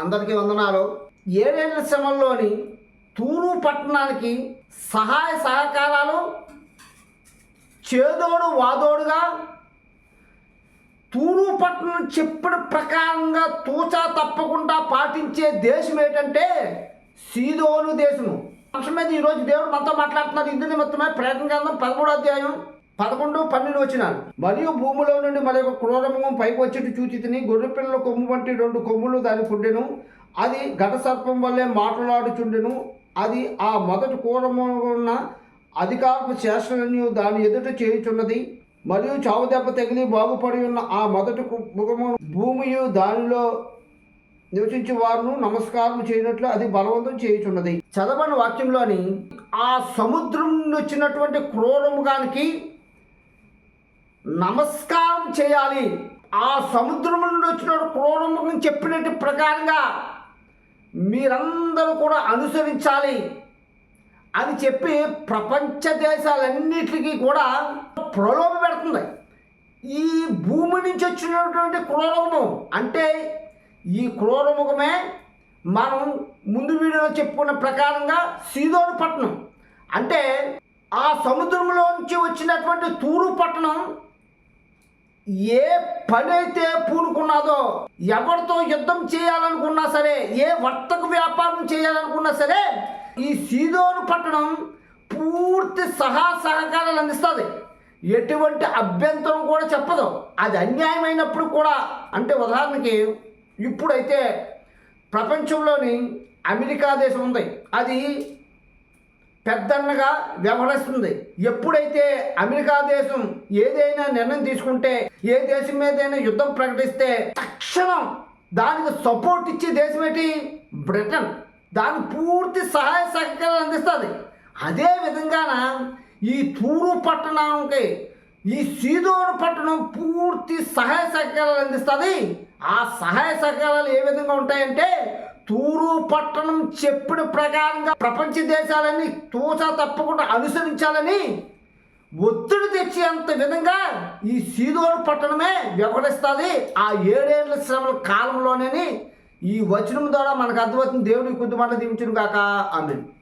అందరికీ వందనాలు. ఏడేళ్ళ శ్రమంలోని తూరు పట్టణానికి సహాయ సహకారాలు చేదోడు వాదోడుగా తూరు పట్టణం చెప్పిన ప్రకారంగా తూచా తప్పకుండా పాటించే దేశం ఏంటంటే సీదోను దేశము. అంశం మీద ఈరోజు దేవుడు మనతో మాట్లాడుతున్నారు. ఇందు నిమిత్తమే ప్రయత్నం గ్రంథం పదమూడో అధ్యాయం పదకొండు పన్నెండు వచ్చినాను. మరియు భూమిలో నుండి మరొక క్రూరముఖం పైకి వచ్చేట్టు చూచి తిని గొర్రె పిల్లల కొమ్ము వంటి రెండు కొమ్ములు దానికి ఉండెను అది ఘట సర్పం వల్లే మాట్లాడుచుండెను. అది ఆ మొదటి క్రూరము ఉన్న అధికారపు శేషణని దాని ఎదుట చేయుచున్నది. మరియు చావు దెబ్బ తగిలి బాగుపడి ఉన్న ఆ మొదటి ముఖము భూమియు దానిలో నివసించే వారును నమస్కారం చేయనట్లు అది బలవంతం చేయుచున్నది. చదవని వాక్యంలోని ఆ సముద్రం వచ్చినటువంటి క్రూరముగానికి నమస్కారం చేయాలి. ఆ సముద్రం నుండి వచ్చిన క్రూరముఖం చెప్పినట్టు ప్రకారంగా మీరందరూ కూడా అనుసరించాలి. అని చెప్పి ప్రపంచ దేశాలన్నిటికీ కూడా ప్రలోభ పెడుతుంది. ఈ భూమి నుంచి వచ్చినటువంటి క్రోరముఖం అంటే ఈ క్రూరముఖమే మనం ముందు వీడియోలో చెప్పుకున్న ప్రకారంగా సీదోడు పట్టణం. అంటే ఆ సముద్రంలో నుంచి వచ్చినటువంటి తూరు పట్టణం ఏ పని అయితే పూనుకున్నదో ఎవరితో యుద్ధం చేయాలనుకున్నా సరే ఏ వర్తక వ్యాపారం చేయాలనుకున్నా సరే ఈ సీదోను పట్టణం పూర్తి సహా సహకారాలు అందిస్తుంది. ఎటువంటి అభ్యంతరం కూడా చెప్పదు. అది అన్యాయమైనప్పుడు కూడా అంటే ఉదాహరణకి ఇప్పుడైతే ప్రపంచంలోని అమెరికా దేశం ఉంది. అది పెద్దన్నగా వ్యవహరిస్తుంది. ఎప్పుడైతే అమెరికా దేశం ఏదైనా నిర్ణయం తీసుకుంటే ఏ దేశం మీదైనా యుద్ధం ప్రకటిస్తే తక్షణం దానికి సపోర్ట్ ఇచ్చే దేశం ఏంటి? బ్రిటన్. దాని పూర్తి సహాయ సహకారాలు అందిస్తుంది. అదే విధంగాన ఈ తూరు పట్టణానికి ఈ సీదోను పట్టణం పూర్తి సహాయ సహకారాలు అందిస్తుంది. ఆ సహాయ సహకారాలు ఏ విధంగా ఉంటాయంటే తూరు పట్టణం చెప్పిన ప్రకారంగా ప్రపంచ దేశాలని తూచా తప్పకుండా అనుసరించాలని ఒత్తిడి తెచ్చేంత విధంగా ఈ సీదోడు పట్టణమే వ్యవహరిస్తుంది. ఆ ఏడేళ్ళ శ్రమల కాలంలోనే ఈ వచనం ద్వారా మనకు అర్థమవుతుంది. దేవుని కొద్ది మాట దీవించును కాక ఆమె